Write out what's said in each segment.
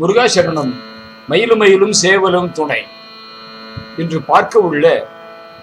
முருகாசரணம் மயிலுமயிலும் சேவலும் துணை. என்று பார்க்க உள்ள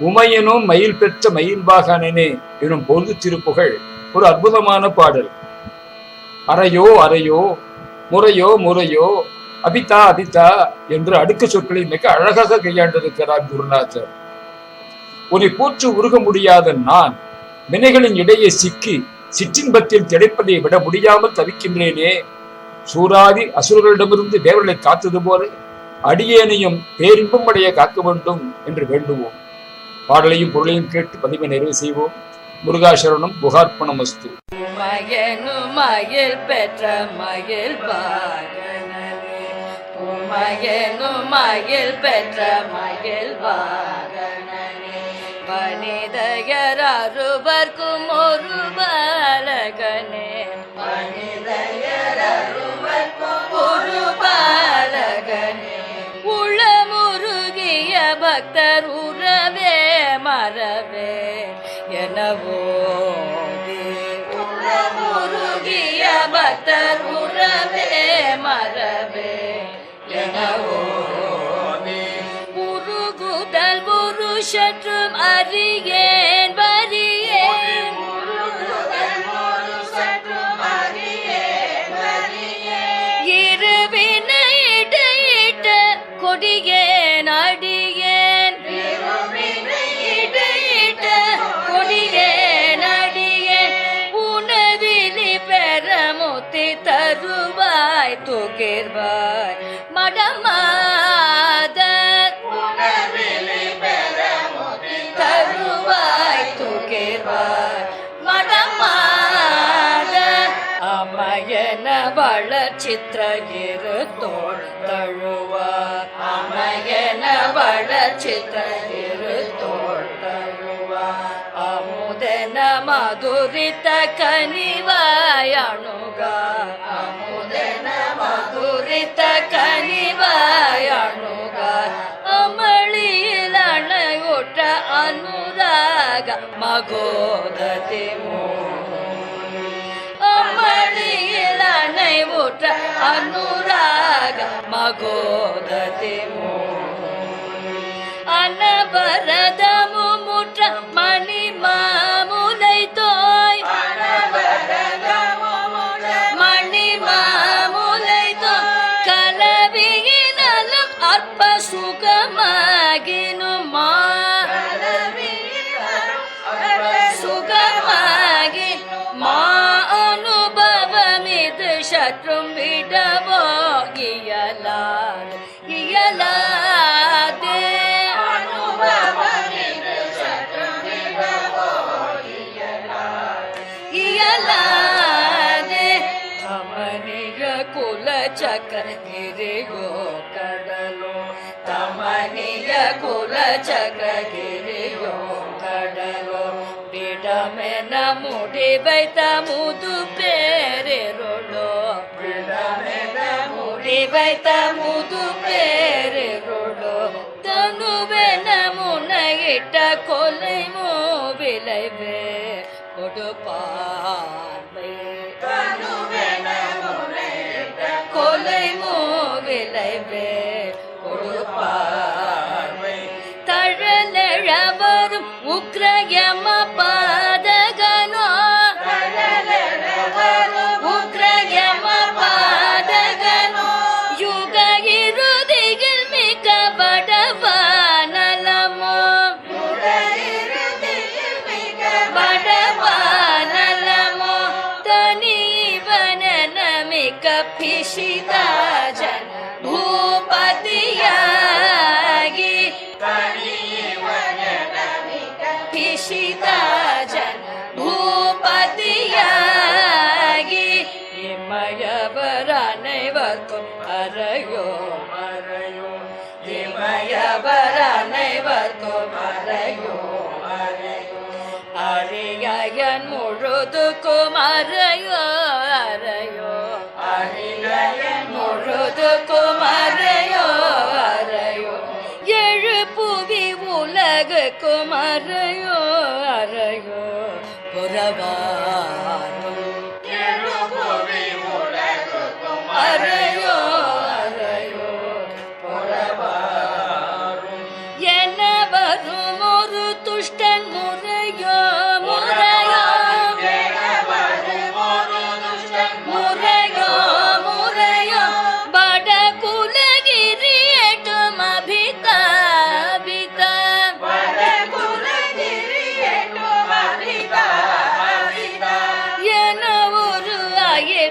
உமையனும் மயில் பெற்ற மயில்பாகனே எனும் பொது திருப்புகழ் ஒரு அற்புதமான பாடல். அறையோ அறையோ முறையோ முறையோ அபிதா அபிதா என்று அடுக்கு சொற்களை மிக அழகாக கையாண்டிருக்கிறார் குருநாதர். உன்னை போற்று உருக முடியாத நான் வினைகளின் இடையே சிக்கி சிற்றின்பத்தில் திளைப்பதை விட முடியாமல் தவிக்கின்றேனே சூராதி அசுரர்களிடமிருந்து தேவர்களை காத்தது போல அடியேனையும் பேரின்பம் அடைய காக்க வேண்டும் என்று வேண்டுவோம். பாடலையும் பொருளையும் கேட்டு பதிவை நிறைவு செய்வோம். முருகாசரணம் புகார்ப்பணம் அஸ்து. மயனு மயில் பெற்ற மயில் பாகனே உமையனு மயில் பெற்ற மயில் பாகனே வனிதையர் அருவர்க்கும் ஒரு பாலகனே. உளமுருகிய பக்தர் உறவே மரவே எனவோ உளமுருகிய பக்தர் உறவே மரவே எனவோ முருகுதல் புருஷற்றும் அறியேன் வரியேன் இருவினை இடையிட்ட தருவாய் துகிர்வாய் மடமாத தருவாய். துகிர்வாய் மடமாத அமயன வளச்சித்திர இரு தோள் தழுவார். அமயன வளச்சித்திர இரு மதுரித்த கனிவாய் அணுகா அமுதன மதுரித்த கனிவாய் அணுகா அமளியில் அணையுற்ற அனுராக மகோததி அமளியில் சக்கரகிரியோ கடலோ தமனிய குல சக்கரகிரியோ கடலோ விடமென முடி வைத்த முது பேரிருளோ விடமென முடி வைத்த முது பேரிருளோ தனுவென முனையிட்ட கொலை மூவிளைவே கொடுப்பார்வை கொலை மூவிளைவே கொடுப்பார்வை தழலழவரும் உக்ரயம பாதகனோ ऋषिता जन भूपतियागी இமயவரனைவர்க்கும் அரையோ அரையோ இமயவரனைவர்க்கும் அரையோ அரையோ அரியன் முழுதுக்கும் அரையோ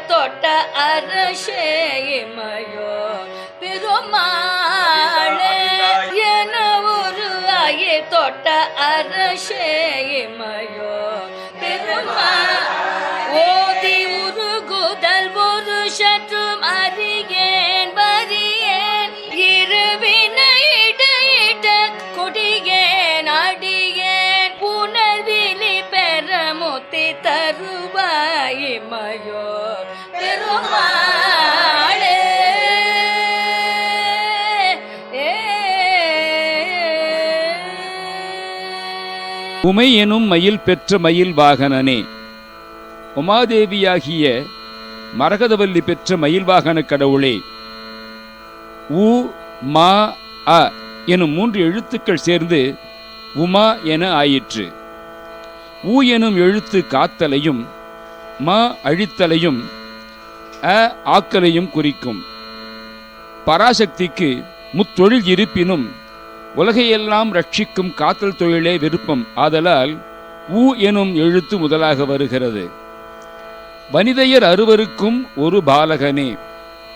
தொட்ட அரசே இமையோ பெருமாளே என ஒரு ஆயி தொட்ட அரசே இமையோ. உமை எனும் மயில் பெற்ற மயில் வாகனனே. உமாதேவியாகிய மரகதவல்லி பெற்ற மயில் வாகன கடவுளே உ மா அ எனும் மூன்று எழுத்துக்கள் சேர்ந்து உமா என ஆயிற்று. ஊ எனும் எழுத்து காத்தலையும் மா அழித்தலையும் அ ஆக்கலையும் குறிக்கும். பராசக்திக்கு முத்தொழில் இருப்பினும் உலகையெல்லாம் ரட்சிக்கும் காத்தல் தொழிலே விருப்பம். ஆதலால் ஊ எனும் எழுத்து முதலாக வருகிறது. வனிதையர் அறுவருக்கும் ஒரு பாலகனே.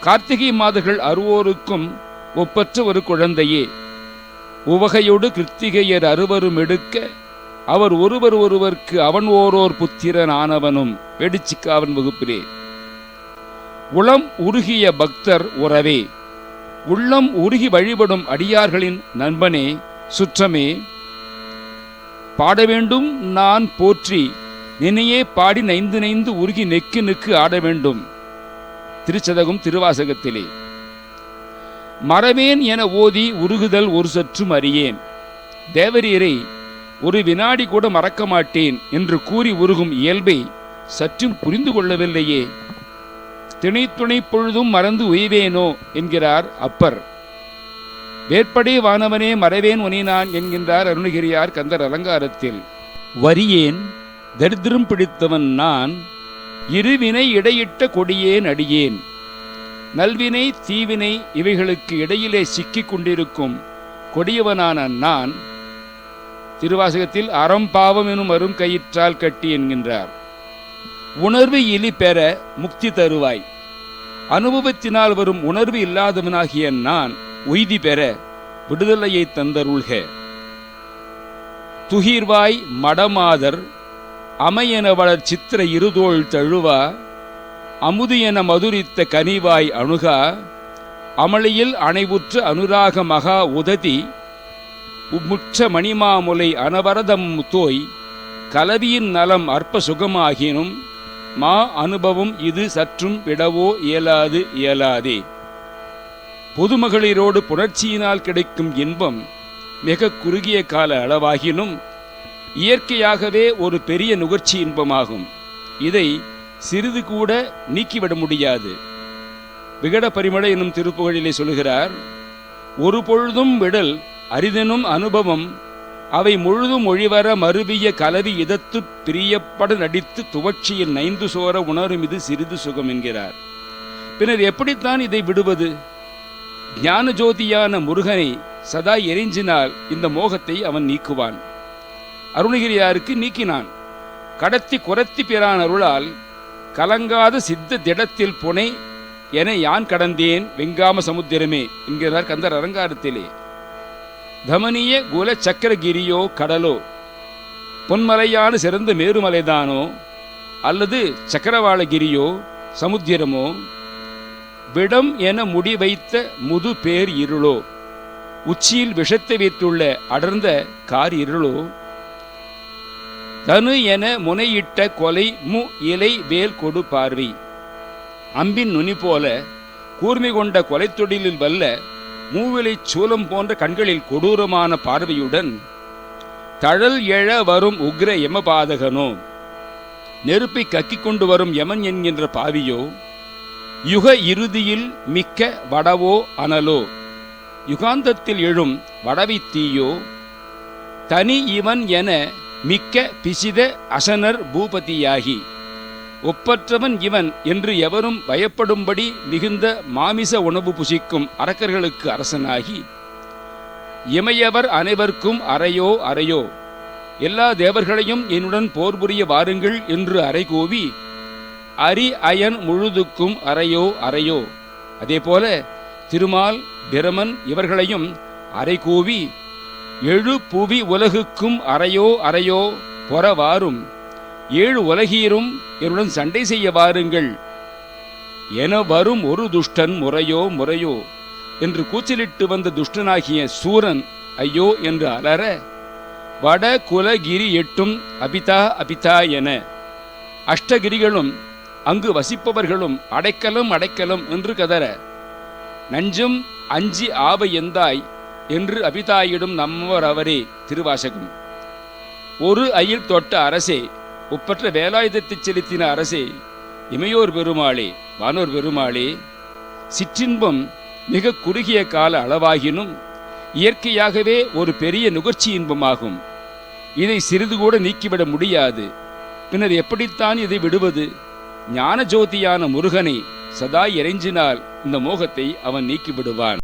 கார்த்திகை மாதர்கள் அறுவோருக்கும் ஒப்பற்ற ஒரு குழந்தையே. உவகையோடு கிருத்திகையர் அறுவரும் எடுக்க அவர் ஒருவர் ஒருவர்க்கு அவன் ஓரோர் புத்திரன் ஆனவனும் வெடிச்சிக்காவன் வகுப்பிலே. உளம் உருகிய பக்தர் உறவே. உள்ளம் உருகி வழிபடும் அடியார்களின் நண்பனே சுற்றமே பாட வேண்டும் நான் போற்றி நினையே பாடி நைந்து நைந்து உருகி நெக்கு நெக்கு ஆட வேண்டும் திருச்சதகம் திருவாசகத்திலே. மறவேன் என ஓதி உருகுதல் ஒரு சற்றும் அறியேன். தேவரீரை ஒரு வினாடி கூட மறக்க மாட்டேன் என்று கூறி உருகும் இயல்பை சற்றும் புரிந்து கொள்ளவில்லையே. திணைத்துணை பொழுதும் மறந்து உய்வேனோ? என்கிறார் அப்பர். வேற்படி வானவனே மறைவேன் உனி நான் என்கின்றார் அருணகிரியார் கந்தர் அலங்காரத்தில். வரியேன் தரித்திரம் பிடித்தவன் நான் இருவினை இடையிட்ட கொடியேன் அடியேன் நல்வினை தீவினை இவைகளுக்கு இடையிலே சிக்கிக் கொண்டிருக்கும் கொடியவனான நான் திருவாசகத்தில் அறம் பாவம் எனும் அரும் கயிற்றால் கட்டி என்கின்றார். உணர்வு இலி பெற முக்தி தருவாய். அனுபவத்தினால் வரும் உணர்வு இல்லாதவனாகிய நான் உய்தி பெற விடுதலையை தந்தருள்க. துகிர்வாய் மடமாதர் அமையென வளர் சித்திர இருதோள் தழுவா அமுது என மதுரித்த கனிவாய் அணுகா அமளியில் அணைவுற்று அனுராக மகா உததி முற்ற மணிமாமுலை அனவரதம் தோய் கலவியின் நலம் அற்ப சுகமாகினும் மா அனுபவம் இது சற்றும் விடவோ இயலாது இயலாதே. பொதுமகளிரோடு புணர்ச்சியினால் கிடைக்கும் இன்பம் மிக குறுகிய கால அளவாகினும் இயற்கையாகவே ஒரு பெரிய நுகர்ச்சி இன்பமாகும். இதை சிறிது கூட நீக்கிவிட முடியாது. விகட பரிமள என்னும் திருப்புகழிலே சொல்கிறார் ஒரு பொழுதும் விடல் அரிதெனும் அனுபவம் அவை முழுதும் ஒழிவர மறுவிய கலவி இதத்து பிரியப்பட நடித்து துவட்சியில் நைந்து சோர உணரும் இது சிறிது சுகம் என்கிறார். பின்னர் எப்படித்தான் இதை விடுவது? ஞான ஜோதியான முருகனை சதா எரிஞ்சினால் இந்த மோகத்தை அவன் நீக்குவான். அருணகிரியாருக்கு நீக்கினான். கடத்தி குரத்தி பிறான் அருளால் கலங்காத சித்த திடத்தில் புனை என யான் கடந்தேன் வெங்காம சமுத்திரமே என்கிறார் கந்தர் அலங்காரத்திலே தமனிய குல சக்கரகிரியோ கடலோ? பொன்மலையான சிறந்த மேருமலைதானோ? அல்லது சக்கரவாளகிரியோ சமுத்திரமோ? விடம் என முடிவைத்த முது பேர் இருளோ? உச்சியில் விஷத்தை வைத்துள்ள அடர்ந்த கார் இருளோ? தனு என முனையிட்ட கொலை மு இலை வேல் கொடு பார்வை? அம்பின் நுனி போல கூர்மை கொண்ட கொலைத்தொடிலில் வல்ல மூவிலை சூலம் போன்ற கண்களில் கொடூரமான பார்வையுடன் தழல் எழ வரும் உக்ர யமபாதகனோ நெருப்பை கக்கிக் கொண்டு வரும் யமன் என்கின்ற பாவியோ? யுக இறுதியில் மிக்க வடவோ அனலோ? யுகாந்தத்தில் எழும் வடவை தீயோ? தனி இவன் என மிக்க பிசித அசனர் பூபதியாகி ஒப்பற்றவன் இவன் என்று எவரும் பயப்படும்படி மிகுந்த மாமிச உணவு புசிக்கும் அரக்கர்களுக்கு அரசனாகி இமையவர் அனைவருக்கும் அறையோ அறையோ. எல்லா தேவர்களையும் என்னுடன் போர் புரிய வாருங்கள் என்று அறைகூவி அரி அயன் முழுதுக்கும் அறையோ அறையோ. அதே போல திருமால் பிரமன் இவர்களையும் அறை கூவி எழு புவி உலகுக்கும் அறையோ அறையோ பொறவாரும் ஏழு உலகீரும் என்னுடன் சண்டை செய்ய வாருங்கள். என வரும் ஒரு துஷ்டன் முறையோ முறையோ என்று கூச்சலிட்டு வந்த துஷ்டனாகிய சூரன் ஐயோ என்று அலற வட குலகிரி எட்டும் அபிதா அபிதா என அஷ்டகிரிகளும் அங்கு வசிப்பவர்களும் அடைக்கலம் அடைக்கலம் என்று கதற நஞ்சும் அஞ்சி ஆவ எந்தாய் என்று அபிதாயிடும் நம்மவர் அவரே திருவாசகம். ஒரு அயில் தொட்ட அரசே ஒப்பற்ற வேலாயுதத்தைச் செலுத்தின அரசே இமையோர் பெருமாளே வானோர் பெருமாளே சிற்றின்பம் மிக குறுகிய கால அளவாகினும் இயற்கையாகவே ஒரு பெரிய நுகர்ச்சி இன்பமாகும். இதை சிறிது கூட நீக்கிவிட முடியாது. பின்னர் எப்படித்தான் இதை விடுவது? ஞான ஜோதியான முருகனை சதா இறைஞ்சினால் இந்த மோகத்தை அவன் நீக்கிவிடுவான்.